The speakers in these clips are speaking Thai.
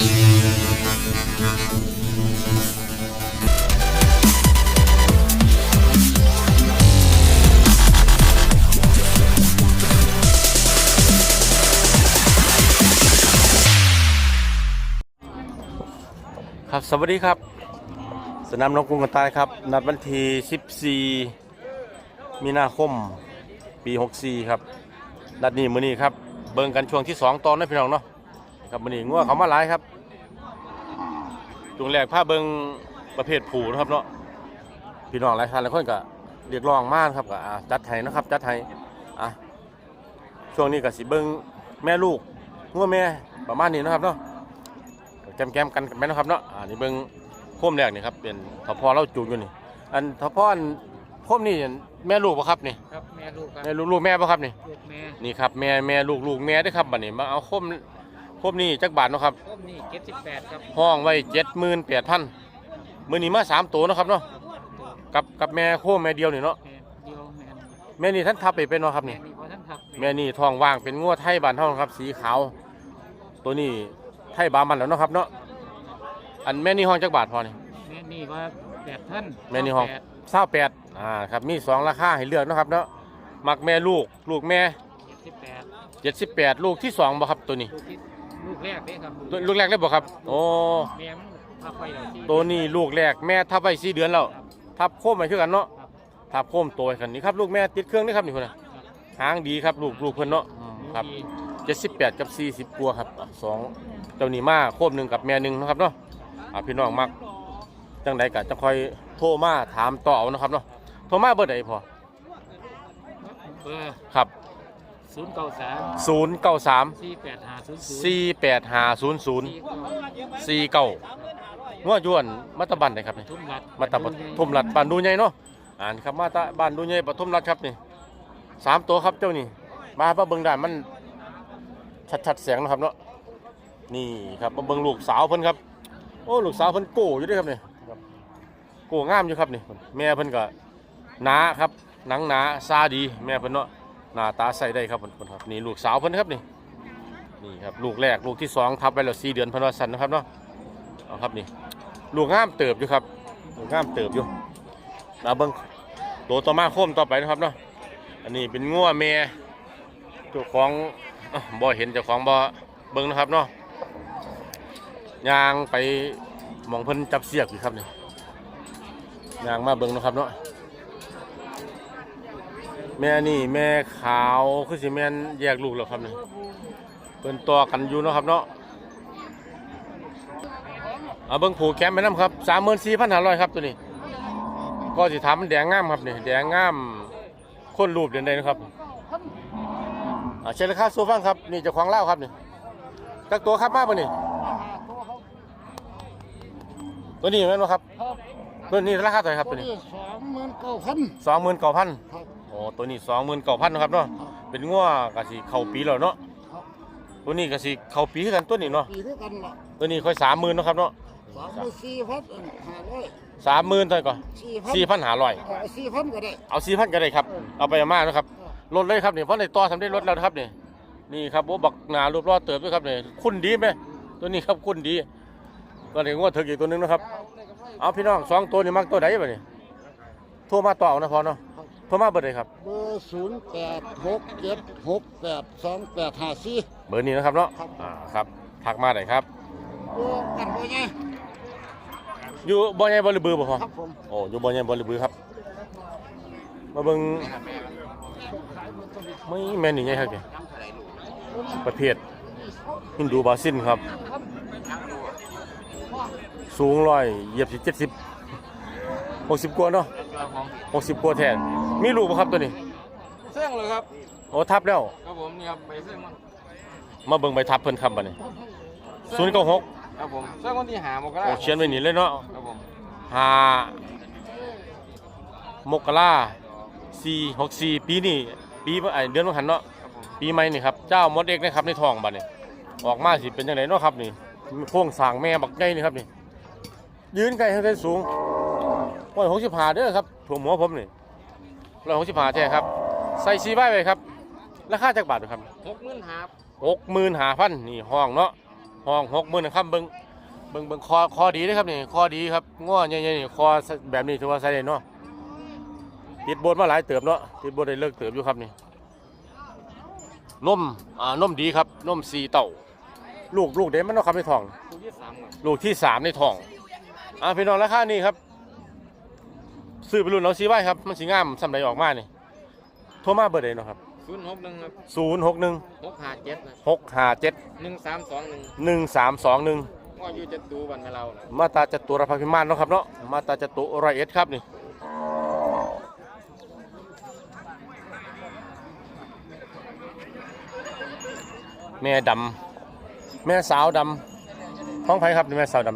ครับสวัสดีครับ สนามน้องกรุงกันตายครับ นัดวันที่14 มีนาคม ปี 64 ครับ นัดนี้มือนี้ครับ เบิ่งกันช่วงที่ 2 ตอนนะพี่น้องเนาะ ครับมื้อนี้งัวเขามาหลายครับช่วงแรกพาเบิ่งประเภทผูนะครับเนาะพี่น้องหลายท่านหลายคนก็เรียกร้องมากครับก็อ่าจัดให้นะครับจัดให้อะช่วงนี้ก็สิเบิ่งแม่ลูกงัวแม่ประมาณนี้นะครับเนาะแกมแกมๆกันไหมนะครับเนาะอ่านี่เบิ่งโคมแรกนี่ครับเป็นทพอเราจูงอยู่นี่อันทพออันโคมนี่แม่ลูกปะครับนี่ครับแม่ลูกครับแม่ลูกลูกแม่ปะครับนี่ลูกแม่นี่ครับแม่แม่ลูกลูกแม่เด้วยครับบัดนี้มาเอาโคม โคมนี่จักบาทเนาะครับต้มนี่เจ็ดสิบแปดครับห้องไว้เจ็ดหมื่นแปดพันมือนี้มาสามตัวเนาะครับเนาะกับกับแม่โคมแม่เดียวนี่เนาะแม่เดียวแม่แม่นี่ท่านทับไปเป็นเนาะครับแม่นี่นี่พอท่านทับแม่นี่ทองว่างเป็นงวดไทยบานเท่าครับ สีขาว ตัวนี้ไทยบามันแล้วเนาะครับเนาะอันแม่นี่ห้องจักบาทพอนี่แม่นี่ว่าแปดท่านแม่นี่ห้องแปดเศร้าแปดอ่าครับมีสองราคาให้เลือกเนาะครับเนาะมักแม่ลูกลูกแม่เจ็ดสิบแปดเจ็ดสิบแปดลูกที่สองบ่ครับตัวนี้ลูกที่ ลูกแรกเด้ครับตัวลูกแรกได้บ่ครับ โอ้แม่มันทับไปแล้วที่ตัวนี้ลูกแรกแม่ทับไว้สี่เดือนแล้วทับโค้มไปคือกันเนาะครับทับโค้มโตวให้กันนี่ครับลูกแม่ติดเครื่องนี่ครับนี่คนน่ะหางดีครับลูกลูกเพิ่นเนาะอืมครับดีเจ็ดสิบแปดกับสี่สิบกว่าครับอะสองเจ้านี่มาโค้มหนึ่งกับแม่หนึ่งเนาะครับเนาะอะพี่น้องมักจังใดก็จะคอยโทรมาถามต่อเอานะครับเนาะโทรมาเบอร์ใดพอเบอร์ครับ ศูนย์เก้าสามศูนย์เก้าสามสี่แปดห้าศูนย์ศูนย์สี่แปดห้าศูนย์ศูนย์สี่เก้าสี่เก้างัวยวนมัตตบันเลยครับนี่ทุ่มรัดมัตตปทุมรัดบ้านดูใหญ่เนาะอ่านครับมาตะบ้านดูใหญ่ปทุมรัดครับนี่สามตัวครับเจ้านี่มาพระเบิงด่านมันชัดๆเสียงนะครับเนาะนี่ครับมาเบิงลูกสาวเพิ่นครับโอ้ลูกสาวเพิ่นโก้อยู่ด้วยครับนี่ครับโก้งามอยู่ครับนี่แม่เพิ่นก็หนาครับหนังหนาซาดีแม่เพิ่นเนาะ หน้าตาใส่ได้ครับเพิ่นครับนี่ลูกสาวเพิ่นครับนี่นี่ครับลูกแรกลูกที่สองทับไปแล้วสี่เดือนเพันวสันนะครับเนาะเอาครับนี่ลูกงามเติบอยู่ครับลูกงามเติบอยู่เราเบิ้งตัวต่อมาโค้มต่อไปนะครับเนาะอันนี้เป็นงัวแม่เจ้าของอ้าวบ่เห็นเจ้าของบ่เบิ้งนะครับเนาะยางไปมองเพิ่นจับเสียกอยู่ครับนี่ยางมาเบิ้งนะครับเนาะ แม่นี่แม่ขาวคือสิแม่นแยกลูกแล้วครับนี่เพิ่นต่อกันอยู่เนาะครับเนาะเอาเบิ่งผูกแคมไปน้ำครับสามหมื่นสี่พันห้าร้อยครับตัวนี้ ก็สิถามมันแดงงามครับนี่แดงงามคนรูปเด่นใดนะครับอ่าเชิญราคาสูฟังครับนี่เจ้าของเล่าครับนี่จักตัวครับมากป่ะนี่ตัวนี้แม่นบ่ครับครับตัวนี้ราคาเท่าไหร่ครับตัวนี้สองหมื่นเก้าพันสองหมื่นเก้าพันครับโอ้ตัวนี้สองหมื่นเก้าพันนะครับเนาะเป็นงัวกะสิเข้าปีแล้วเนาะครับตัวนี้กะสิเข้าปีคือกันตัวนี้เนาะปีด้วยกันละตัวนี้ค่อยสามหมื่นนาะครับเนาะสามหมื่นสี่พันห้าร้อยสามหมื่นเท่าไหร่ก่อนสี่พันสี่พันหาร้อยเออสี่พันก็ได้ เอาสี่พันก็ได้ครับ เอาไปมากนะครับลดเลยครับนี่เพราะในต่อทำได้ลดแล้วนะครับนี่นี่ครับโอ้บักหนารูปรอดเติบด้วยครับนี่คุณดีไหมตัวนี้ครับคุณดีก็เลยงวดถึกอีกตัวหนึงนะครับ เอาพี่น้องสองตัวนี่มักตัวไหนบ้านี่โทรมาต่อเอานะพอเนาะ โทรมาเบอร์ใดครับ เบอร์ศูนย์แปดหกเจ็ดหกแปดสองแปดห้าสี่ เบอร์นี้นะครับเนาะครับ อ่าครับทักมาได้ครับ โอ้กันบ่ไงอยู่บ่อใหญ่บ่หรือบือบ่พอครับผมโอ้อยู่บ่อใหญ่บ่หรือบือครับ มาเบิ่งไม่แม่นนี่ไงครับเนี่ยประเภทฮินดูบาซินครับ สูงร้อยเหยียบสิเจ็ดสิบหกสิบกว่าเนาะ หกสิบกว่าแทนมีลูกบ่ครับตัวนี้เสื่องเลยครับโอ้ทับแล้วครับผมนี่ครับไปเสื่องมันมาเบิ่งใบทับเพิ่นครับบัดนี้ศูนย์เก้าหกครับผมเสื่องวันที่หามกราโอ้เขียนไว้นี่เลยเนาะครับผมห้ามกราสี่หกสี่ปีนี้ปีไอเดือนมหันเนาะครับผมปีใหม่นี่ครับเจ้ามดเอกนะครับในท้องบัดนี้ออกมาสิเป็นจังไดเนาะครับนี่โค้งสร้างแม่บักใหญ่นี่ครับนี่ยืนไกลให้ได้สูง ร้อยหกสิบห้าเด้อครับถ่วมหัวผมนี่ร้อยหกสิบห้าแท้ครับ ใส่ซีไว้ไว้ครับ ราคาจักบาทอยู่ครับหกหมื่นหาหกหมื่นห้าพันนี่ห้องเนาะห้องหกหมื่นนะครับเบิ้งเบิ้งเบิ้งคอคอดีเลยครับนี่คอดีครับง้อใหญ่ๆนี่คอแบบนี้ถือว่าใส่ได้เนาะติดโบนมาหลายเติบเนาะติดโบนได้เลิกเติบอยู่ครับนี่นมอ่านมดีครับนมสีเต่าลูกลูกเด็มันเนาะครับในท้องคู่ที่สามครับลูกที่สามในท้องอ่าพี่น้องราคานี่ครับ ซื้อไปรุ่นเอาซีไว้ครับ มันสีงามสำไรออกมานี่โทรมาเบอร์ใดเนาะครับศูนย์หกหนึ่งครับศูนย์หกหนึ่งหกห้าเจ็ดหกห้าเจ็ดหนึ่งสามสองหนึ่งหนึ่งสามสองหนึ่งว่าอยู่จะดูบันให้เรานะมาตราจตุรพักพิมานเนาะครับเนาะมาตราจตุร้อยเอ็ดครับนี่แม่ดำแม่สาวดำท้องไผ่ครับนี่แม่สาวด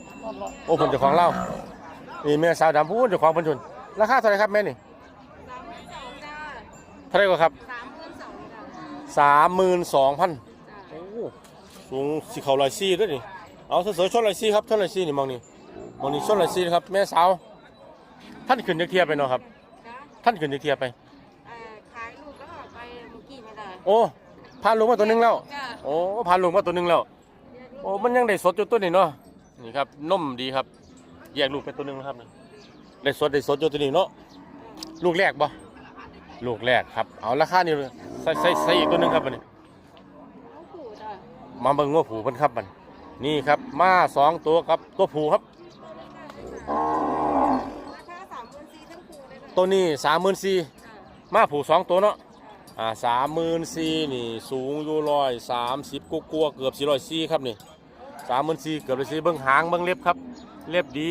ำโอ้ผมเจะของเล่า นี่แม่สาวดำพูดเจะของเพันชุนราคาเท่าไหรครับแม่นี่เท่าไหรก็ครับสามหมื่นสองพันโอ้สูงสีเขาลอยซี่ด้วยนี่เอาเสอๆชนไรซี่ครับชนไรซี่นี่มองนี่มองนี่ชนไรซี่นะครับแม่สาวท่านขึ้นยักเทียบไปเนาะครับ ท่านขึ้นยักเทียบไป ขายลูกแล้วออกไปเมื่อกี้ไม่ได้โอ้พานลงมาตัวหนึงแล้ว จ้ะโอ้พานลงมาตัวหนึงแล้ว โอ้มันยังได้สดอยู่ตัวนี้เนาะนี่ครับนมดีครับ แยกลูกไปตัวหนึงนะครับนี่ได้สดได้สดอยู่ตัวนี้เนาะลูกแรกบ่ลูกแรกครับ เอาราคานี่ใส่ใส่ใส่อีกตัวหนึงครับมันนี่เขาขู่จ้ะมาเบิ่งงัวผูเพิ่นครับมันนี่ครับมาสองตัวครับตัวผูครับราคาสามหมื่นสี่ทั้งคู่เลยนะตัวนี้สามหมื่นสี่จ้ะมาผูสองตัวเนาะอ่าสามหมื่นสี่นี่สูงอยู่ร้อยสามสิบกกลัวาๆเกือบสี่ร้อยสี่ครับนี่สามหมื่นสี่เกือบเลยสี่เบิ้งหางเบิ้งเล็บครับ เล็บดี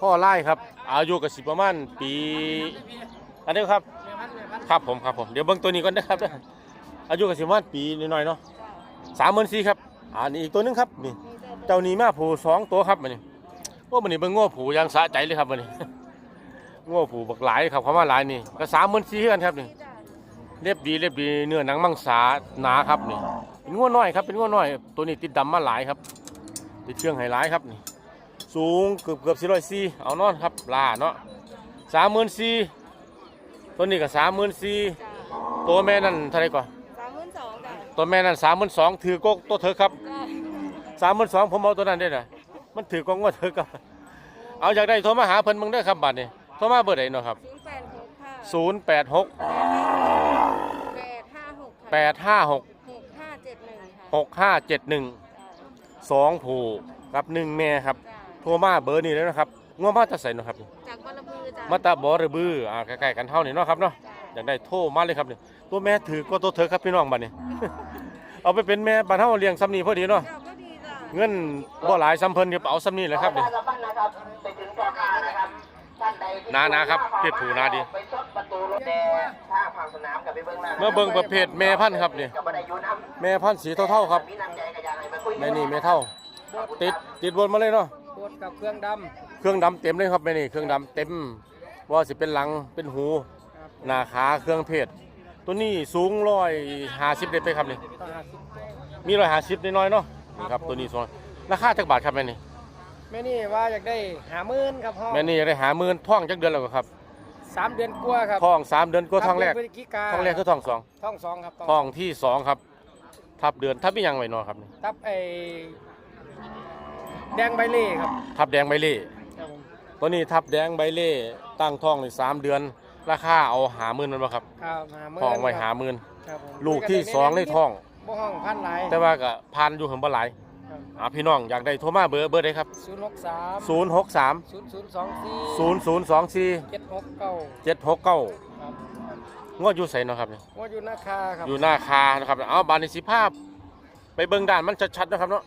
ข้อไล่ครับ อายุกับสิบประมาณปี อันนี้ครับ ครับผมครับผม เดี๋ยวเบิ้งตัวนี้ก่อนนะครับ อายุกับสิบประมาณปีนิดหน่อยๆเนาะสามหมื่นสี่ครับอ่านี่อีกตัวนึงครับนี่ เจ้านี้มาผูสองตัวครับมันนี่โอ้มันนี่เบิ่งง้อผูยังสะใจเลยครับมันนี่ง้อผูบักหลายครับเขามาหลายนี่ก็สามหมื่นสี่กันครับนี่เรียบดีเรียบดีเนื้อหนังมังสาหนาครับนี่เป็นง้อน้อยครับเป็นง้อน้อย ตัวนี้ติดดำมาหลายครับติดเครื่องไฮไลท์ครับนี่ สูงเกือบเกือบสี่ร้อยสี่เอานอนครับลาเนาะสามหมื่นสี่ตัวนี้ก็สามหมื่นสี่จ้ะตัวแม่นั่นเท่าไหรก่อนสามหมื่นสองจ้ะตัวแม่นั่นสามหมื่นสองถือโกกตัวเธอครับจ้ะสามหมื่นสองผมเอาตัวนั้นได้เลยมันถือกองว่าเธอกับ เอาอยากได้โทรมาหาเพิ่นมึงได้อครับบัตรนี่โทรมาเบอร์ไหนเนาะครับศูนย์แปดหกค่ะศูนย์แปดหกแปดห้าหกค่ะแปดห้าหกหกห้าเจ็ดหนึ่งค่ะหกห้าเจ็ดหนึ่งจ้ะสองผูกับหนึ่งแม่ครับ จ้ะ โทรมาเบอร์นี้เลยนะครับง่วงมาจะใส่เนาะครับ จากบัลลบือจ้ะมาตาบอระบืออ่าใกล้ๆกันเท่านี้เนาะครับเนาะจ้ะอยากได้โทรมาเลยครับนี่ตัวแม่ถือก็ตัวเธอครับพี่น้องบัตรนี่เอาไปเป็นแม่บ้านเฮาเลี้ยงซ้ำนี้พอดีเนาะ จ้ะก็ดีจ้ะเงินบ่หลายซ้ำเพิ่นเดี๋ยวเอาซ้ำนี้แหละครับนี่นานาครับเพศผู้นาดีไปซดประตูรถแดงท่าฝั่งสนามกับไปเบิ้งหน้าเมื่อเบิ่งประเภทแม่พันธุ์ครับนี่กับบันไดยูน้แม่พันธุ์สีเท่าๆครับำมีน้ำใจกับยางไรมาคุยแม่นี่แม่เท่า ติดติดบนมาเลยเนาะ ตรวจกับเครื่องดเครื่องดำเต็มเลยครับแม่นี่เครื่องดำเต็มว่าสิเป็นหลังเป็นหูหน้าขาเครื่องเพศตัวนี้สูงร้อยห้าสิบเด็ดไปครับนี่ำต้องหาสิบมีร้อยห้าสิบน้อยๆเนาะนี่ครับตัวนี้สองราคาจักบาทครับแม่นี่แม่นี่ว่าอยากได้หาหมื่นครับพ่อแม่นี่อยากได้หาหมื่นท่องจักเดือนแล้วก็ครับสามเดือนกว่าครับท่องสามเดือนก็ท่องแรกสามเดืนพฤศจิกาท่องแรกคือท่องสองท่องสองครับท่องที่สองครับทับเดือนทับไม่ยังไว้เนอครับนี่ ทับไอ้ แดงใบเล่ครับทับแดงใบเล่ครับผมตัวนี้ทับแดงใบเล่ตั้งท้องในสามเดือน ราคาเอาหาหมื่นมันบ่ครับครับหาหมื่นท้องไว้คหารับหมื่นครับผมลูกที่สองในท้อง บ่ห้องพันหลายแต่ว่าก็พันอยู่เหิมบ่หลายอ่าพี่น้องอยากได้โทรมาเบอร์เบอร์ได้ครับ ศูนย์หกสาม063 ศูนย์ศูนย์สองสี่0024 เจ็ดหกเก้า769ครับงวดอยู่ไสเนาะครับนี่ว่าอยู่นาคาครับอยู่หน้าคานะครับ เอาบานในสิภาพ ไปเบิ่งด้านมันชัดๆนะครับเนาะ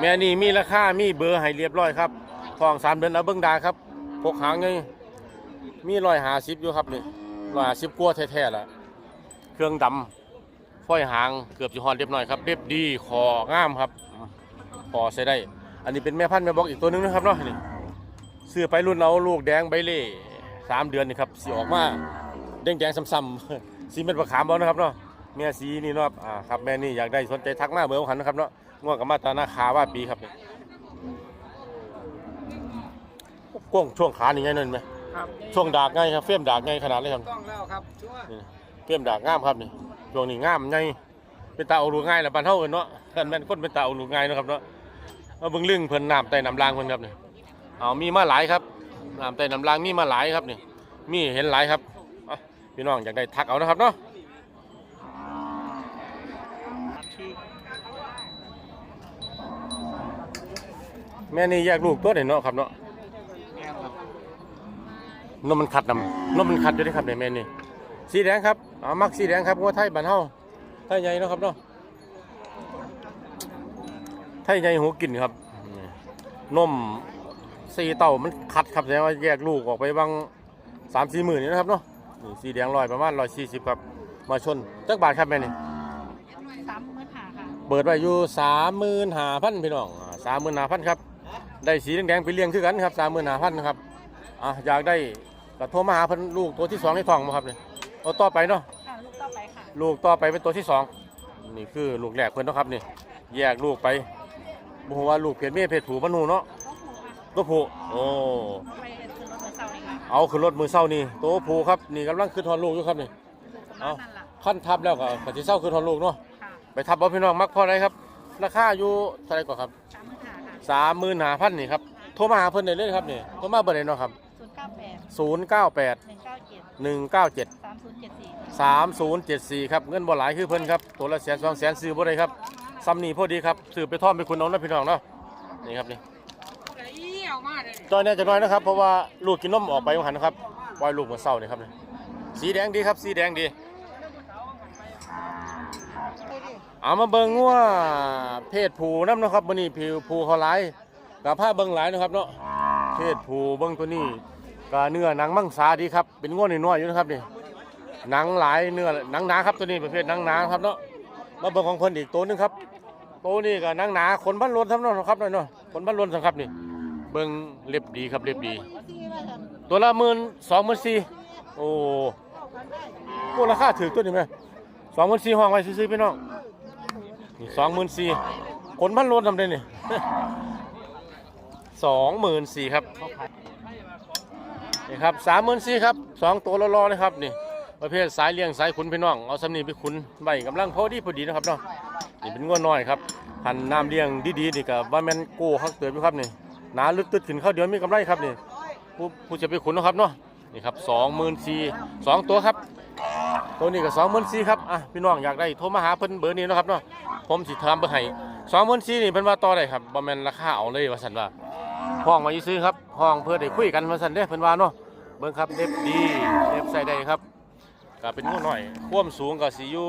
แม่นี่มีราคา มีเบอร์ให้เรียบร้อยครับทองสามเดือนเอาเบิ่งดาครับพกหางไงมีรอยหาสิบอยู่ครับนี่รอยหาสิบกว่าแท้ๆล่ะเครื่องดำฝ้อยหางเกือบจะหอนเรียบร้อยครับเรียบดีคองามครับคอใส่ได้ อันนี้เป็นแม่พันธุ์แม่บอกอีกตัวหนึงนะครับเนาะนี่ซื้อไปรุ่นเอาลูกแดงใบเล่สามเดือนนี่ครับสีออกมาแดงแดงๆซ้ำๆสีเม็ดมะขามบอนะครับเนาะ แม่สีนี่เนาะอ่าครับแม่นี่อยากได้สนใจทักมาเบอร์ของขันนะครับเนาะง่วงกับมาตาหน้าขาว่าปีครับนี่กว้างช่วงขานี่ไงนั่นไหมครับช่วงดากไงครับเฟี้ยมดากไงขนาดเลยครับต้องแล้วครับชัวร์นี่เฟี้ยมดากงามครับนี่ช่วงนี้งามไงเป็นตาเอาลูกง่ายแล้วบ้านเฮาเอิ้นเนาะท่านแม่นคนเป็นตาเอาลูกง่ายเนาะครับเนาะมาเบิ่งเรื่องเพิ่นน้ำใต้น้ำรางเพิ่นครับนี่เอามีมาหลายครับน้ำใต้น้ำรางมีมาหลายครับนี่มีเห็นหลายครับอะพี่น้องอยากได้ทักเอานะครับเนาะ แม่นี่แยกลูกตัวเด่นเนาะครับเนาะนมมันขัดนำนมมันขัดอยู่เด้ครับในแม่นี่สีแดงครับเอามักสีแดงครับงัวไทยบ้านเฮาไทยใหญ่เนาะครับเนาะไทยใหญ่หูกินครับนี่นมสีเต่ามันขัดครับแสดงว่าแยกลูกออกไปบางสามสี่หมื่นนี่นะครับเนาะนี่สีแดงลอยประมาณร้อยสี่สิบครับมาชนจักบาทครับแม่นี่สามหมื่นห้าค่ะเปิดไว้อยู่สามหมื่นห้าพันพี่น้องสามหมื่นห้าพันครับ ได้สีแดงๆไปเลี้ยงคือกันครับสามหมื่นห้าพันครับอะอยากได้ก็โทรมาหาเพิ่นลูกตัวที่สองในท้องมาครับเนี่ยเอาต่อไปเนาะค่ะลูกต่อไปค่ะลูกต่อไปเป็นตัวที่สองนี่คือลูกแรกเพิ่นเนาะครับนี่แยกลูกไปบ่ฮู้ว่าลูกเพศเมียเพศผู้บ่ฮู้เนาะก็ผูกค่ะตัวผู้โอ้ไปขึ้นรถเหมือนเสาร์นี่ค่ะเอาขึ้นรถมือเศร้านี่ตัวผู้ครับนี่กำลังขึ้นทอนลูกอยู่ครับนี่ประมาณนั้นล่ะขั้นทับแล้วก็ก็สิเศร้าขึ้นทอนลูกเนาะค่ะไปทับบ่พี่น้องมักพอได้ครับ ราคาอยู่เท่าไหร่ก่อนครับ ส สามหมื่นห้าพันนี่ครับโทรมาหาเพิ่นได้เลยครับนี่โทรมาเบอร์ไหนเนาะครับศูนย์เก้าแปดศูนย์เก้าแปดหนึ่งเก้าเจ็ดหนึ่งเก้าเจ็ดสามศูนย์เจ็ดสี่สามศูนย์เจ็ดสี่ครับเงินบ่หลายคือเพิ่นครับตัวละแสนสองแสนซื้อบ่ได้ครับซ้ำนี่พอดีครับซื้อไปท่อมไปคุณน้องนะพี่น้องเนาะนี่ครับนี่จอยเนี่ยจะน้อยนะครับเพราะว่าลูกกินนมออกไปหันนะครับปล่อยลูกเมื่อเช้านี่ครับนี่สีแดงดีครับสีแดงดี เอามาเบิ่งงัวเพศผู้น้ำนะครับมื้อนี้ผิวผู้เขาหลายกับผ้าเบิ่งหลายนะครับเนาะเพศผู้เบิ่งตัวนี้ก็เนื้อหนังมังสาดีครับเป็นง้วนน้อยๆอยู่นะครับนี่หนังหลายเนื้อหนังหนาครับตัวนี้ประเภทหนังหนาครับเนาะมาเบิ่งของเพิ่นอีกตัวหนึงครับตัวนี้ก็หนังหนาขนพันล้นครับเนาะครับเนาะขนพันล้นสังครับนี่เบิ่งเล็บดีครับเล็บดี ตัวละหมื่นสองหมื่นสี่โอ้โอ้ราคาถือตัวนี้ไหมสองหมื่นสี่ห้องไว้ซื้อๆพี่น้อง นี่สองหมื่นสี่ขนพันล้นทำได้นี่สองหมื่นสี่ครับนี่ครับสามหมื่นสี่ครับสองตัวรอๆนะครับนี่ประเภทสายเลี้ยงสายขุนพี่น้องเอาสำนีไปขุนใบกำลังพอดีพอดีนะครับเนาะนี่เป็นง้วน้อยครับหันน้ำเลี้ยงดีๆนี่กับว่าแมนโก้ข้างเตือนอยู่ครับนี่หนาลึกตึดขึ้นเข้าเดียวมีกำไรครับนี่ผู้ผู้จะไปขุนนะครับเนาะ นี่ครับสองหมื่นสี่สองตัวครับ ตัวนี้ก็สองหมื่นสี่ครับอะพี่น้องอยากได้โทรมาหาเพิ่นเบอร์นี้นะครับเนาะผมสิทำเบอร์ให้สองหมื่นสี่นี่เพิ่นว่าต่อได้ครับบ่แม่นราคาเอาเลยว่าสันว่าห้องมาซื้อครับห้องเพื่อได้คุยกันมาสันเด้เพิ่นว่าเนาะเบิ่งครับเล็บดีเล็บใส่ได้ครับก็เป็นงูหน่อยความสูงก็สิอยู่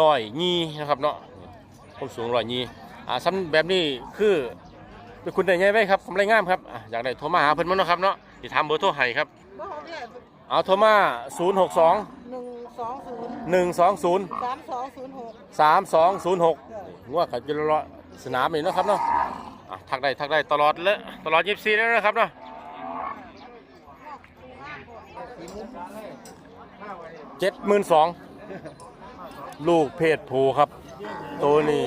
ร้อยยีนะครับเนาะความสูงร้อยยีอ่าซ้ำแบบนี้คือเป็นคุณได้ไงไหมครับกำไรงามครับอะอยากได้โทรมาหาเพิ่นมั้งนะครับเนาะ สิถามเบอร์โทรให้ครับเอาโทรมา0 6 2หนึ่งสองศูนย์1 2 0 สามสองศูนย์หก3 2 0 6งวดขัดจุลสนามนี่เนาะครับเนาะอะทักได้ทักได้ตลอดเลยตลอด 24แล้วนะครับเนาะเจ็ดหมื่นสองลูกเพศผู้ครับ ตัวนี้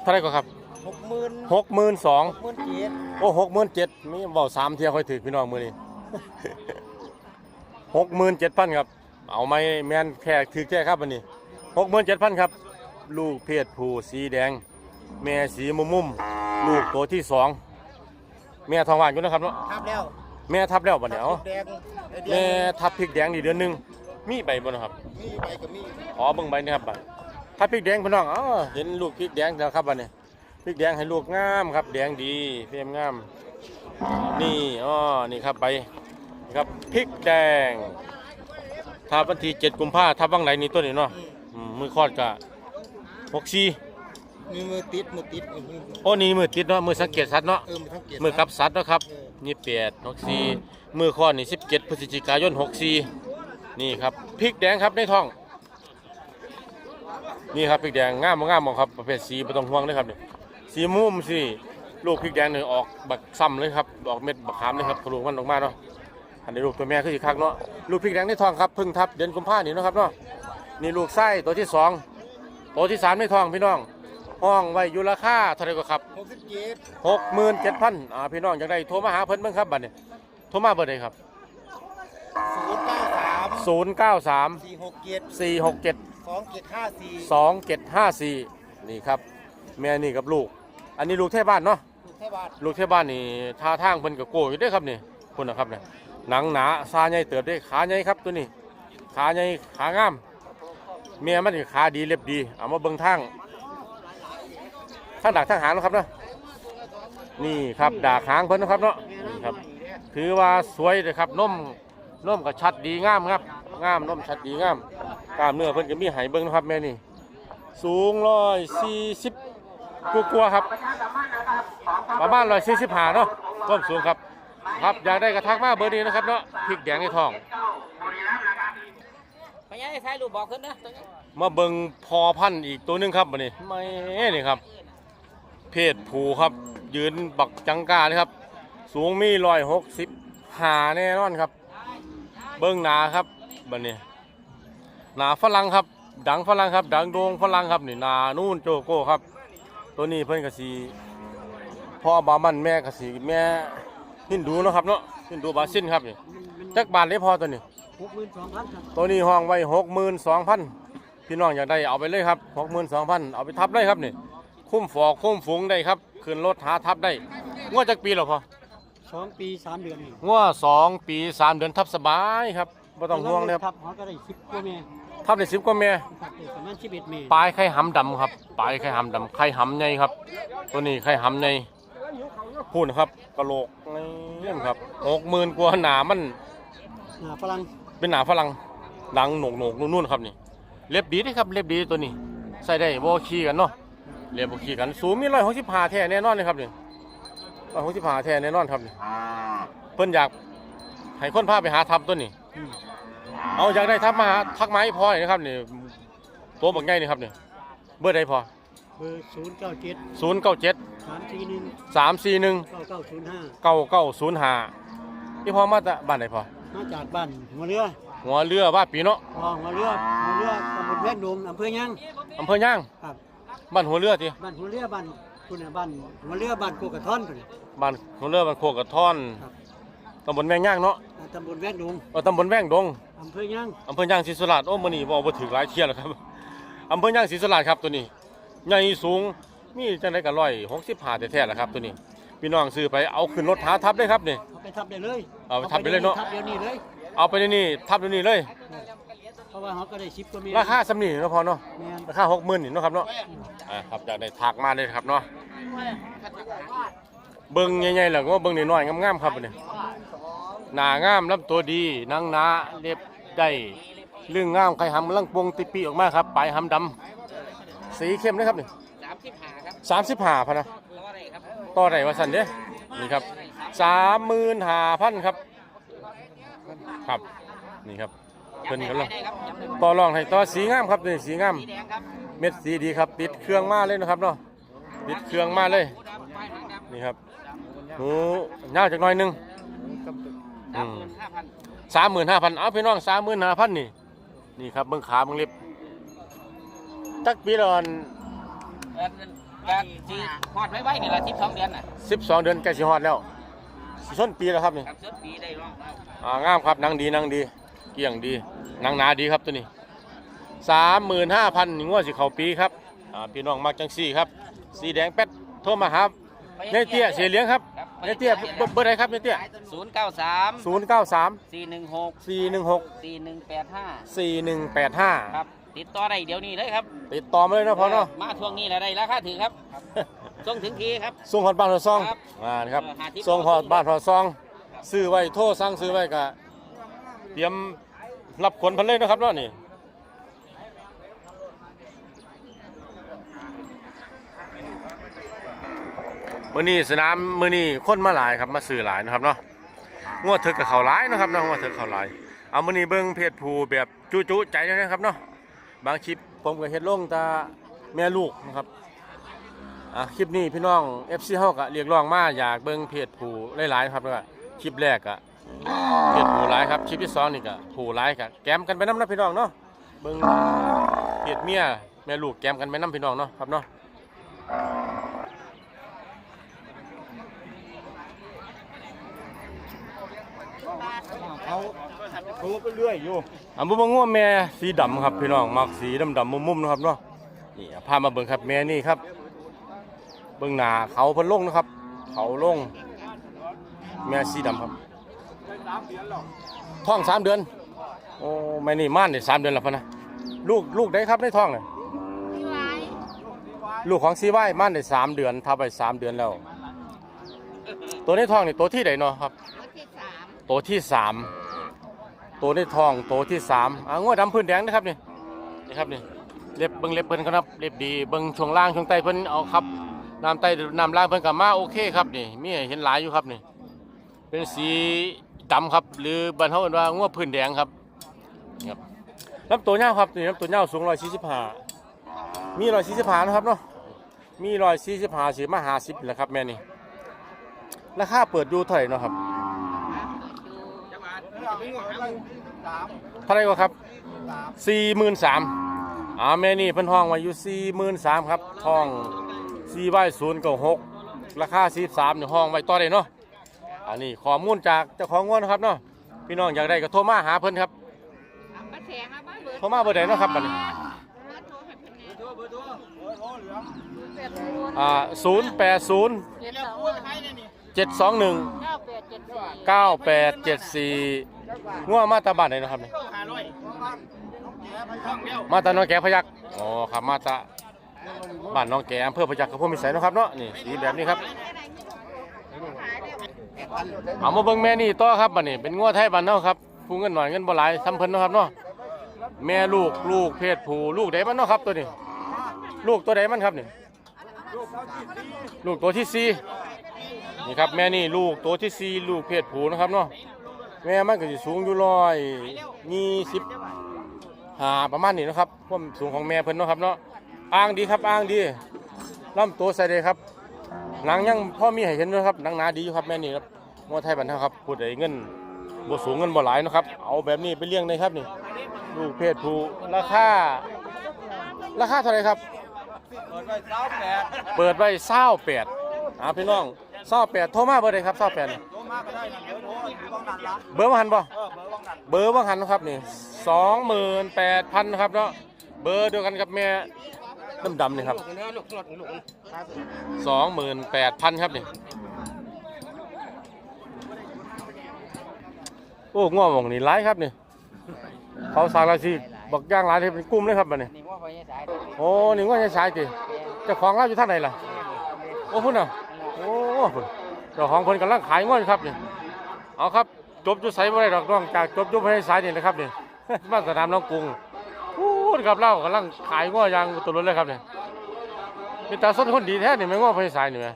เท่าไหรก็ครับ หกหมื่นหกหมื่นสองหมื่นเจ็ดโอ้หกหมื่นเจ็ดมีเบาสามเทียค่อยถือพี่น้องมือนี้หกหมื่นเจ็ดพันครับ เอาไหมแมนแค่ถือแค่ครับวันนี้หกหมื่นเจ็ดพันครับ ลูกเพศผู้สีแดง แม่สีมุมมุมๆลูกตัวที่สองแม่ทองหวานอยู่นะครับเนาะทับแล้วแม่ทับแล้วบัดเนี้ยเอาแดงไอ้แดแม่งทับพริกแดงดีเดือนหนึงมีใบบ่นะครับ มีใบกับมีอ๋อเบิ่งใบนี่ครับบัดถ้าพริกแดงพี่น้องอ๋อเห็นลูกพริกแดงแล้วครับบัดนี้ พริกแดงให้ลูกงามครับ แดงดีเฟรมงาม นี่อ๋อนี่ครับใบนี่ครับพริกแดงถ้าวันที่7กุมภาถ้าวังไหนนี่ตัวนี้เนาะอืมมือคลอดก็64มีมือติดมือติดมือโอ้นี่มือติดเนาะมือสังเกตสัตว์เนาะเออมือทั้งเกียรติมือกับสัตว์เนาะครับนี่8 64มือคลอดนี่17พฤศจิกายน64นี่ครับพริกแดงครับในท้อง นี่ครับพริกแดงงามบ่งามมองครับประเภทสีไม่ต้องห่วงเลยครับนี่ สีมุมสีลูกพริกแดงนี่ออกบักซ้ำเลยครับออกเม็ดบักขามเลยครับทะลุมันออกมาเนาะอันนี้ลูกตัวแม่คืออีกครั้งเนาะลูกพริกแดงในท้องครับเพึ่งทับเดือนกุมภาพันธ์นี่เนาะครับเนาะนี่ลูกไส้ตัวที่สองตัวที่สามในท้องพี่น้องห้องไว้อยู่ราคาเท่าไหร่ก็ครับหกสิบเจ็ดหกหมื่นเจ็ดพันอ่าพี่น้องอยากได้โทรมาหาเพิ่นเบิ่งครับบัดนี้โทรมาเบอร์ใดครับศูนย์เก้าสาม093สี่หกเจ็ด467สองเจ็ดห้าสี่สองเจ็ดห้าสี่นี่ครับ แม่นี่กับลูก อันนี้ลูกเทพบ้านเนาะ ลูกเทพบาทลูกเทพบ้านนี่ท่าทางเพิ่นกับโก้อยู่เด้อครับนี่คุณนะครับเนี่ยหนังหนาซาใหญ่เติบได้ขาใหญ่ครับตัวนี้ ขาใหญ่ขางามเมียมันนี่ขาดีเล็บดี เอามาเบิ่งทางทางดักทางหางเนาะครับเนาะ นี่ครับดากหางเพิ่นนะครับเนาะ นี่ครับ ถือว่าสวยเลยครับนมนมก็ชัดดีงามครับ งามนมชัดดีงามกล้ามเนื้อเพิ่นก็มีไหเบิ่งนะครับแม่นี่ สูงร้อยสี่สิบ กลัวาๆครับประมาณร้อยสี่สิบห้าเนาะก้มสูงครับ ครับอยากได้กระทักมาเบอร์นี้นะครับเนาะพริกแดงในท้องไปยังไอ้ถ่ายรูปบอกขึ้นนะตัวนี้มาเบิงพอพันธุ์อีกตัวหนึงครับบัดนี้ไม่นี่ครับ เพศผูครับ ยืนบักจังกาเลยครับ สูงมีร้อยหกสิบหาแน่นอนครับ เบิ้งหนาครับบัดนี้ หนาฝรั่งครับ ดังฝรั่งครับ ดังโดงฝรั่งครับนี่หนานู่นโจโก้ครับ ตัวนี้เพิ่นกสีพ่อบามันแม่กสีแม่ฮินดูเนาะครับเนาะฮินดูบาซินครับนี่จักบาทเลยพอตัวนี้หกหมื่นสองพันครับตัวนี้ห้องไว้หกหมื่นสองพันพี่น้องอยากได้เอาไปเลยครับหกหมื่นสองพันเอาไปทับได้ครับนี่คุ้มฟอกคุ้มฝูงได้ครับขึ้นรถหาทับได้งวดจักปีหรอพอสองปีสามเดือนนี่งวดสองปีสามเดือนทับสบายครับไม่ต้องห่วงเลยครับครับเขาก็ได้สิบกว่าเมตร ทับได้สิบกว่าเมียครับได้ประมาณสิบเอ็ดเมตรปลายไข่หำดำครับปลายไข่หำดำไข่หำใหญ่ครับ ตัวนี้ไข่หำใหญ่พูดนะครับกะโหลกนี่ครับหกหมื่นกว่าหนามันอ่าฝรั่งเป็นหนาฝรั่งดังโหนกโหนกนุ่นๆครับนี่เล็บดีเด้ครับเล็บดีตัวนี้ ใส่ได้โบขี้กันเนาะเล็บโบขี้กันสูงมีร้อยหกสิบห้าแท้แน่นอนเลยครับนี่ร้อยหกสิบห้าแท้แน่นอนครับนี่เพิ่นอยากให้คนพาไปหาทับตัวนี้ เอาอยากได้ทับมาหาทักไม้พอนี่นะครับนี่ตัวบักใหญ่นี่ครับนี่เบอร์ใดพอเบอร์ศูนย์เก้าเจ็ดศูนย์เก้าเจ็ดสามสี่หนึ่งสามสี่หนึ่งเก้าเก้าศูนย์ห้าเก้าเก้าศูนย์ห้านี่พอมาจากบ้านไหนพอมาจากบ้านหัวเรือหัวเรือว่าปีเนาะคลองหัวเรือหัวเรือตำบลแวกดงอำเภอย่างอำเภอย่างครับบ้านหัวเรือทีบ้านหัวเรือบ้านคุณน่ะบ้านหัวเรือบ้านโกกระท่อนคุณน่ะ บ้านหัวเรือบ้านโคกกระท่อนครับ ตำบลแมงย่างเนาะอ่า ตำบลแวกดงเออตำบลแวงดงอำเภอย่างอำเภอย่างศรีสุราษฎร์โอ้มื้อนี้บ่บ่ถึงหลายเที่ยแล้วครับอำเภอย่างศรีสุราษฎร์ครับตัวนี้ใหญ่สูงมีจังได๋ก็165แท้ๆแหละครับ ตัวนี้ พี่น้องซื้อไปเอาขึ้นรถหาทับได้ครับนี่ เอาไปทับได้เลยเอาไปทับได้เลยเนาะ ทับเดี๋ยวนี้เลย เอาไปในนี่ทับเดี๋ยวนี้เลย เพราะว่าเขาก็ได้สิบกว่าเมตรราคาสำนี้เนาะพอเนาะแม่นราคา60,000นี่เนาะครับเนาะอ่าครับอยากได้ทักมาเลยครับเนาะเบิ่งใหญ่ๆแล้วก็เบิ่งน้อยๆงามๆครับอันนี้ หน้างามลำตัวดีหนังหนาเล็บได้เรื่องงามไข่หำลังปวงติปีออกมาครับปลายหำดำสีเข้มนะครับนี่สามสิบห้าครับสามสิบห้าพันนะตัวอะไรครับต่อไหนวะสันเด้นี่ครับสามหมื่นห้าพันครับ ครับนี่ครับเพิ่นกันลงได้ครับย้ำเลยต่อรองให้ต่อสีงามครับนี่สีงามสีแดงครับเม็ดสีดีครับ ติดเครื่องมาเลยนะครับเนาะติดเครื่องมาเลยหูดำป้ายหางดำนี่ครับหูยาวจากหน้อยหนึง สามหมื่นห้าพันสามหมื่นห้าพันเอาพี่น้องสามหมื่นห้าพันนี่นี่ครับเบิ้งขาเบิ้งเล็บตักปีละเอ่อการสีฮอดไว้ไว้นี่ละสิบสองเดือนน่ะสิบสองเดือนใกล้สิฮอดแล้วสิส้นปีแล้วครับนี่ครับเสือปีได้รองครับอ่างามครับหนังดีหนังดี เกี่ยงดีหนังหนาดีครับตัวนี้สามหมื่นห้าพันงวดสิเขาปีครับอ่าพี่น้องมักจังสี่ครับ สีแดงแป๊ดโทรมาหาในเตี้ยเสียเลี้ยงครับ ในเตี้ยเบอร์เบอร์ใดครับในเตี้ยศูนย์เก้าสามศูนย์เก้าสามสี่หนึ่งหกสี่หนึ่งหกสี่หนึ่งแปดห้าสี่หนึ่งแปดห้าครับติดต่อได้เดี๋ยวนี้เลยครับ ติดต่อมาเลยนะพ่อเนาะมาช่วงนี้แหละได้ราคาถือครับส่งถึงทีครับส่งหอดบ้านหอดซองครับอ่านะครับเออหาที่ส่งหอดบ้านหอดซองซื้อไว้โทรสั่งซื้อไว้ก็เตรียมรับขนพันเลยนะครับเนาะนี่ มื้อนี้สนามมื้อนี้คนมาหลายครับมาซื้อหลายนะครับเนาะงวดเถึกกับเขาหลายนะครับเนาะงวดเถึกเขาหลายเอามื้อนี้เบิ่งเพจผู้แบบจุๆใจเลยนะครับเนาะบางคลิปผมก็เฮ็ดลงตาแม่ลูกนะครับอะคลิปนี้พี่น้อง FC เฮาก็เรียกร้องมาอยากเบิ่งเพจผู้หลายๆครับแล้วก็คลิปแรกก็เพจผู้หลายครับคลิปที่สองนี่ก็ผู้หลายก็แกมกันไปนํนะพี่น้องเนาะเบิ่งเพจเมียแม่ลูกแกมกันไปนํพี่น้องเนาะครับเนาะ โตไปเรื่อยอยู่อันบ่บ่งัวแม่สีดำครับพี่น้องมักสีดำๆมุมๆนะครับเนาะนี่พามาเบิ่งครับแม่นี่ครับ เบิ่งหน้าเขาเพิ่นลงนะครับ เขาลง แม่สีดำครับท้องสามเดือน โอ้แม่นี่ม่านนี่สามเดือนแล้วพะนะลูกลูกได้ครับในท้องน่ะลูกของซีไว้ม่านได้สามเดือนทับไปสามเดือนแล้ว ตัวในท้องนี่ตัวที่ไหนเนาะครับตัวที่สาม ตัวในท้องตัวที่สามอ่างวดดำพื้นแดงนะครับนี่นี่ครับนี่เล็บเบิ้งเล็บเพิ่นครับเล็บดีเบิ้งช่วงล่างช่วงใต้เพิ่นเอาครับน้ำใต้น้ำล่างเพิ่นกับมาโอเคครับนี่มีให้เห็นหลายอยู่ครับนี่เป็นสีดำครับหรือบ้านเฮาเอิ้นว่างวดพื้นแดงครับนี่ครับลำตัวยาครับนี่ลำตัวยาสูง145มี145นะครับเนาะมี145สิพาสีมา50แหละครับแม่นี่ราคาเปิดอยู่เท่าไหร่เนาะครับ เท่าไหรก็ครับสี่หมื่นสามอ่าแม่นี่เพิ่นห้องไว้อยู่สี่หมื่นสามครับห้องสี่ใบศูนย์กับหกราคาสี่สามในห้องไว้ต่อได้เนาะอันนี้ข้อมูลจากเจ้าของงวนนะครับเนาะพี่น้องอยากได้ก็โทรมาหาเพิ่นครับโทรมาเบอร์ใดเนาะครับบัดนี้อ่าศูนย์แปดศูนย์เจ็ดสองหนึ่งเก้าแปดเจ็ดสี่ ง่วงมาตาบ้านไหนเนาะครับเนี่ยมาตาน้องแกพยักอ๋อครับมาตาบ้านน้องแกอำเภอพยักกับพวกมิสัยเนาะครับเนาะนี่สีแบบนี้ครับเอามาเบิ่งแม่นี่ต่อครับบัดนี้เป็นงัวไทยบ้านเนาะครับผู้เงินหน่อยเงินบ่หลายซ้ำเพิ่นเนาะครับเนาะแม่ลูกลูกเพศผู้ลูกใดมันเนาะครับตัวนี้ ลูกตัวใดมันครับนี่ลูกตัวที่สี่นี่ครับแม่นี่ลูกตัวที่สี่ลูกเพศผู้นะครับเนาะ แม่มันก็สิสูงอยู่ร้อยยี่สิบหาประมาณนี้นะครับความสูงของแม่เพิ่นเนาะครับเนาะอ่างดีครับอ่างดีลำตัวใส่เลยครับหนังยังพ่อมีให้เห็นด้วยครับหนังหนาดีอยู่ครับแม่นี่ครับงัวไทยบันเทาครับพูดได้เงินบ่สูงเงินบ่หลายนะครับ เอาแบบนี้ไปเลี้ยงเลยครับนี่ลูกเพศผู้ราคาราคาเท่าไหร่ครับ เปิดไว้เศร้าแปดอ่าพี่น้องเศร้าแปดโทรมาเบอร์ใดครับเศร้าแปด เบอร์ว่าหันบ่เบอร์ว่างหันนะครับนี่สองหมื่นแปดพันนะครับเนาะเบอร์เดียวกันกับแม่ดำดำนี่ครับสองหมื่นแปดพันครับนี่โอ้ง่วงหมองนี่ร้ายครับนี่เขาสารละสิบักย่างร้ายที่เป็นกลุ่มเลยครับบันี้นี่ว่าไปสายโอ้นี่ง่วงใช้ๆจีจ้าของเราอยู่ท่าไหนล่ะโอ้พุ่นอะโอ้พุ่น เจ้าของเพิ่นกำลังขายง่วงอยู่ครับนี่เอาครับจบอยู่ไสบ่ได้ดอกน้องจากจบอยู่ภายในสายนี่นะครับนี่มาสนามน้องกรุงพูดกับเรากำลังขายง้อยางตัวรถเลยครับนี่เป็นตาสดคนดีแท้นี่ไม่ง้อภายในสายนี่แหม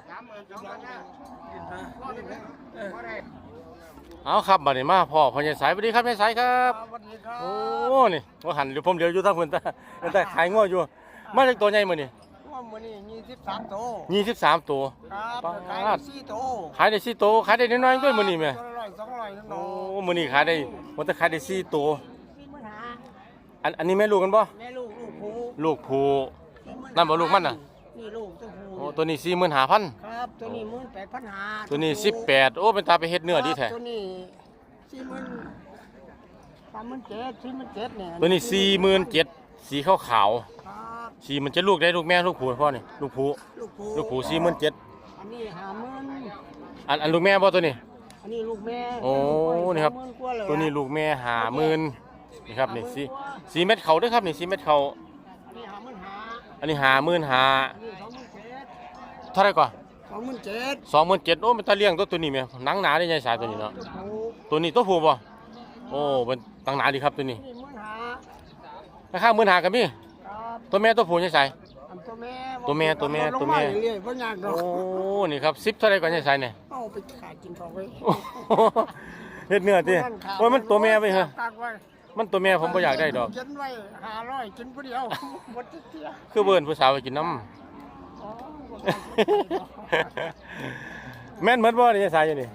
เอาครับบัดนี้มาพ่อภายในสายสวัสดีครับภายในสายครับโอ้นี่ว่าหันหรือผมเดียวอยู่ทั้งคนแต่แต่ขายง้ออยู่มาจากตัวใหญ่มื้อนี่ว่า มื้อนี้ยี่สิบสามโตยี่สิบสามตัว ครับปาด ขายได้สี่โตขายได้สี่ตัวขายได้น้อยๆด้วยมื้อนี้แหม่ตัวละร้อยสองร้อยนั่นโอ้เนาะมื้อนี้ขายได้มันจะขายได้สี่ตัวอันอันนี้แม่ลูกกันบ่แม่ลูกลูกผูลูกผูนั่นบ่ลูกมันน่ะ นี่ลูกตัวผูโอ้ตัวนี้สี่หมื่นห้าพันครับตัวนี้หมื่นแปดพันห้าตัวนี้สิบแปดโอ้เป็นตาไปเฮ็ดเนื้อดีแท้ตัวนี้สี่หมื่นสามหมื่นเจ็ดสี่หมื่นเจ็ดเนี่ยตัวนี้สี่หมื่นเจ็ด สีขาวขาวครับๆสีมันจะลูกได้ลูกแม่ลูกผูพ่อนี่ลูกผูลูกผูลูกผูสี่หมื่นเจ็ดอันนี้ห้าหมื่นอันอันลูกแม่บ่ตัวนี้ อันนี้ลูกแม่โอ้นี่ครับสองหมื่กว่าเลยตัวนี้ลูกแม่ห้าหมื่นนี่ครับนี่สีสีเม็ดเขาเด้วยครับนี่สีเม็ดเขานี่ห้าหมื่นห้าอันนี้ห้าหมื่นห้าอันนี้สองหมื่นเจ็ดเท่าไหรก่อนสองหมื่นเจ็ดสองหมื่นเจ็ดโอ้เป็นตาเลี้ยงตัวตัวนี้แม่หนังหนาได้ใหญ่สายตัวนี้เนาะตัวผูตัวนี้ตัวผูบ่โอ้เป็นตังหนาดีครับตัวนี้ นี่หมื่นห้า ราคาหมื่นห้ากันพี่ครับตัวแม่ตัวผูใหญ่สายอันตัวแม่ตัวแม่ตัวแม่ลงตัวแม่าเรื่อยๆเพราะยากดอโอ้กนี่ครับสิบเท่าไหรก่อนใหญ่สายเนี่ยเอาไปขายกินเขาไว้โอ้โหเฮ็ดเนื้อติโอ้ยมันตัวแม่ไปเหรอตักไว้มันตัวแม่ผมบ่อยากได้ดอกกินไว้ห้าร้อยกินผู้เดียวหมดเที่ยคือเบิ่นผู้สาวไปกินน้อ๋อำแม่นเหมือนบ่นี่สายอยู่นี่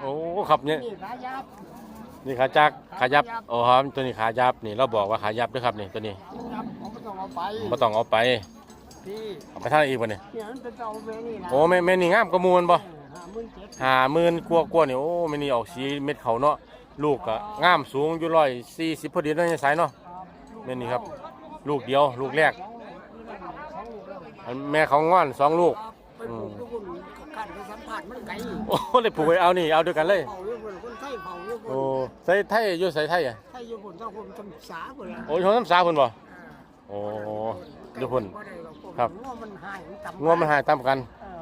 โอ้ครับเนี่ยนี่ขายับ นี่ขาจักขายับโอ้ครับตัวนี้ขายับนี่เราบอกว่าขายับด้วยครับนี่ตัวนี้ยับผมไม่ต้องเอาไปบ่ต้องเอาไปพี่เอาไปทางอีกบ่นี่เนี่ยมันเป็นเจ้าแม่นี่นะโอ้แม่แม่นี่งามกว่าหมูลบ่ห้าหมื่นเจ็ดห้าหมื่นกว่ากว่านี่โอ้แม่นี่ออกสีเม็ดเขาเนาะลูกก็งามสูงอยู่ร้อยสี่สิบพอดีเนาะยายสายเนาะแม่นี่ครับ ลูกเดียวลูกแรกอันแม่เขาง่อนสองลูกไปปลูกทุกคนขันไปสัมผัสมันไกลโอ้เลยผูกไว้เอานี่เอาด้วยกันเลย โอ้นใส่ไทยอยู่ใส่ไทยอะไทยอยู่บนเจ้าคนทำสาบนละโอ้ยของน้ำสาเพิ่นบ่โอ้เดี๋ยวเพิ่น ครับงัวมันหายมันต่ำงัวมันหายตามกัน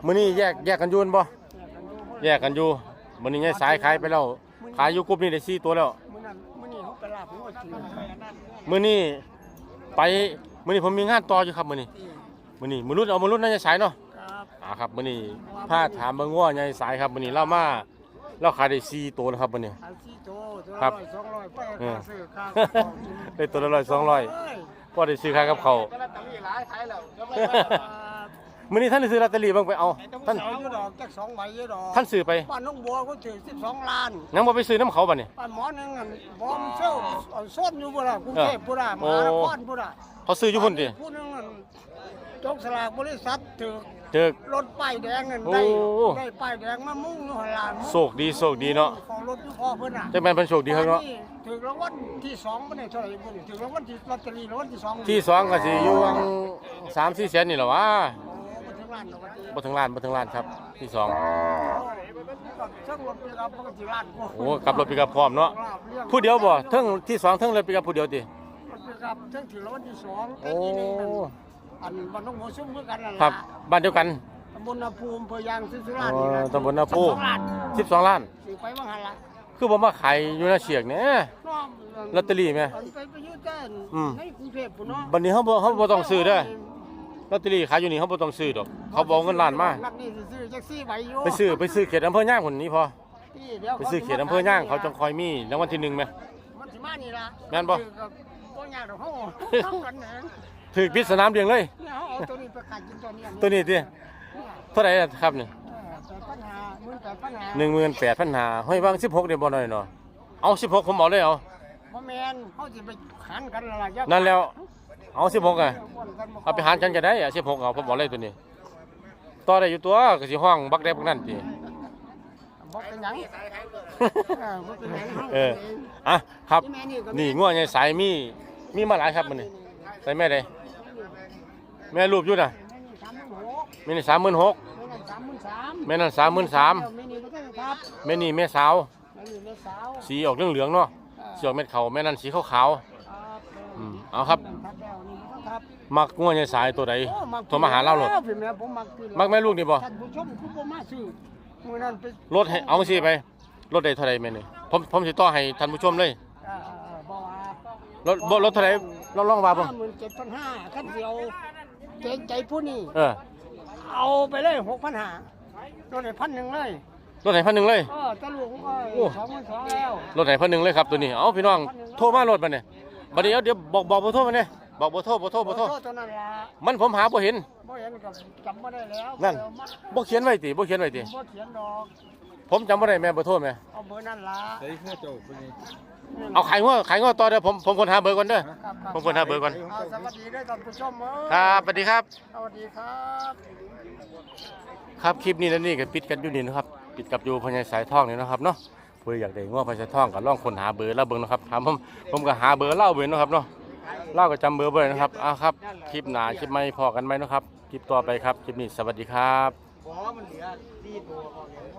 มื้อนี้แยกแยกกันอยู่นั่นบ่ แยกกันอยู่มื้อนี้ยายสายขายไปแล้ว ขายอยู่กรุ๊ปนี้ได้สี่ตัวแล้ว มื้อนั้นมื้อนี้เขาไปลาบงัวจืดมื้อนี้ไปมื้อนี้ผมมีงานต่ออยู่ครับมื้อนี้มื้อนี้มื้อรุ่นเอามื้อรุ่นนายสายเนาะครับอ่าครับมื้อนี้พาถามเบิ่งว่ายายสายครับมื้อนี้เรามา เราขายได้สี่ตัวแล้วครับมื้อนี้ ขายสี่โตตัวครัละบ ร้อยสองร้อยไปเออค่าซื้อค่าของกินได้ตัวละร้อยสองร้อยเอ้ยพอได้ซื้อค่ากับเขาวก็แล้วแต่มีหลายขายแล้วก็ไม่มื้อนี้ท่านได้ซื้อลอตเตอรี่บ้างไปเอาท่าท่านนเอาอยู่ดอกจักสองใบอยู่ดอกท่านซื้อไปบ้านน้องบัวเขาถือสิบสองล้านยังบ่ไปซื้อน้ำเขาบัดนี้บ้านหมอหนึงอันหมอมันเชี่ยวเอาส้นอยู่บ่ล่ะกรุงเทพบ่ล่ะมโอ้หานครบ่ล่ะเขาซื้ออยู่พุ่นดิผู้หนึงอันจกสลากบริษัทถือ เจอรถป้ายแดงนั่นโอ้ได้ได้ป้ายแดงมามุ่งอยู่หั่นล่ะโชคดีโชคดีเนาะของรถอยู่พ่อเพิ่นน่ะจังแม่นเพิ่นโชคดีครับเนาะถือรางวัลที่สองบ่ได้เท่าไหร่บ่นี่ถือรางวัลที่ลอตเตอรี่รางวัลที่สองที่สองก็สิอยู่วัง3-4แสนนี่แหละวะโอ้บ่ถึงล้านดอกว่าติบ่ถึงล้านบ่ถึงล้านครับ ที่สองเชิงรถปีกับปกติล้านกว่าโอ้กลับรถปิกอัพพร้อมเนาะผู้เดียวบ่เทั้งที่สองเทั้งรถปิกอัพผู้เดียวติ รถปีกับเชิงถือรางวัลที่สองโอ้ อันบ้านน้องหัวซุ่มคือกันนั่นครัล่ะบบ้านเดียวกันตำบลนาภูมิอำเภอยางซิสุอ๋ราษฎร์นี่อนะตำบลนาปูสิบสองล้าน12 ล้าน สิไปว่าหันละคือบ่มาขายอยู่หน้าเฉียกเนี่ยน้องลอตเตอรี่แม่อันไปไปอยืดเต้นอืม ในกรุงเทพพุ่นเนาะบัดนี้เฮาบ่เฮาบ่ต้องซื้อเด้อลอตเตอรี่ขายอยู่นี่เฮาบ่ต้องซื้อดอก เขาบอกเงินล้านมา นัดนี่สิซื้อแท็กซี่ใบอยู่ไปซื้อไปซื้อเขตอำเภอย่างคนนี้พอที่เดี๋ยวไปซื้อเขตอำเภอย่างเขาจังคอยมีรางวัลที่หนึ่งไหม มันสิมานี่ล่ะแม่นบ่ ซื้อกับบ่ยากดอกเฮาทำกันแหน ถือพิษสนามเดียงเลย เนี่ยเฮาเอาตัวนี้ไปขายกินตัวนี้ตัวนี้ติเท่าไหร่อะครับนี่เออแต่ปัญหามื้อแต่ปัญหาหนึ่งหมื่นแปดพันหาห้อยบางสิบหกเดี๋ยวบ่หน่อยเนาะเอาสิบหกผมเอาเลยเอาบ่แม่นเฮาสิไปหันกันล่ะอย่านั่นแล้วเอาสิบหกอะวนกันบ่เอาไปหารกันก็ได้อะสิบหกเอาผมเอาเลยตัวนี้ต่อได้อยู่ตัวก็สิห้องบักแดบบักนั่นติบ่เป็นหยังเออบ่เป็นหยังเอออะครับ นี่แม่นี่ก็นี่ง่วงไงสายมีมีมาหลายครับมันนี่ใส่แม่ใด แม่รูปอยู่น่ะแม่นี่36,000แม่นี่สามหมื่นหกแม่นั่น33,000แม่นั่นสามหมื่นสามแม่นี่บ่ได้ครับแม่นี่แม่สาว แม่นี่แม่สาวสีออกเหลืองๆเนาะสีออกเม็ดเขาแม่นั่นสีขาวครับๆอืมเอาครับครับแล้วนี่บ่ต้องครับมักง่วงไงสายตัวใด โอ้มักโทรมาหาเราโหลด พี่แม่ผมมักกินมักแม่ลูกนี่บ่ท่านผู้ชมคือบ่มาซื้อมื้อนั้นไปลดให้เอาสิไปลดได้เท่าไหร่แม่นี่ผมผมสิต่อให้ท่านผู้ชมเลยอ่าๆบ่ว่าลดบ่ลดเท่าไหร่ลองลองว่าบ่57,500คันเดียว เกรงใจผู้นี้เออเอาไปเลย6,500ลดให้พันหนึ่งเลยลดให้พันหนึ่งเลย เออตะลุงเอ้ยโอ้22,000แล้วลดให้พันหนึ่งเลยครับตัวนี้ เอาพี่น้องโทรมาลดมาเนี่ยบัดเดี๋ยวเดี๋ยวบอกบอกเบอร์โทรมาเนี่ยบอกเบอร์โทรเบอร์โทรเบอร์โทรโทษตัวนั้นล่ะมันผมหาบ่เห็น บ่เห็นก็จำบ่ได้แล้วนั่นเอามาบ่เขียนไว้ติบ่เขียนไว้ติบ่เขียนดอก ผมจำบ่ได้แม่เบอร์โทรแม่เอาเบอร์นั่นล่ะเอาขายง้อขายง้อต่อเด้อผมผมคนหาเบอร์ก่อนเด้อครับครับผมคนหาเบอร์ก่อนเอาสวัสดีด้วยท่านผู้ชมเอ้ยครับสวัสดีครับ สวัสดีครับ ครับคลิปนี้แล้วนี่ก็ปิดกันอยู่นี่นะครับปิดกับอยู่พญายสายทองนี่นะครับเนาะเพื่ออยากได้ง้อพญายสายทองก็ลองคนหาเบอร์เล่าเบิ่งนะครับถามผมผมก็หาเบอร์เล่าเบิ่งนะครับเนาะเล่าก็จำเบอร์บ่ได้นะครับเอาครับคลิปหน้าคลิปใหม่พอกันไหมนะครับคลิปต่อไปครับคลิปนี้สวัสดีครับบ่มันเหลือที่ตัวของอย่าง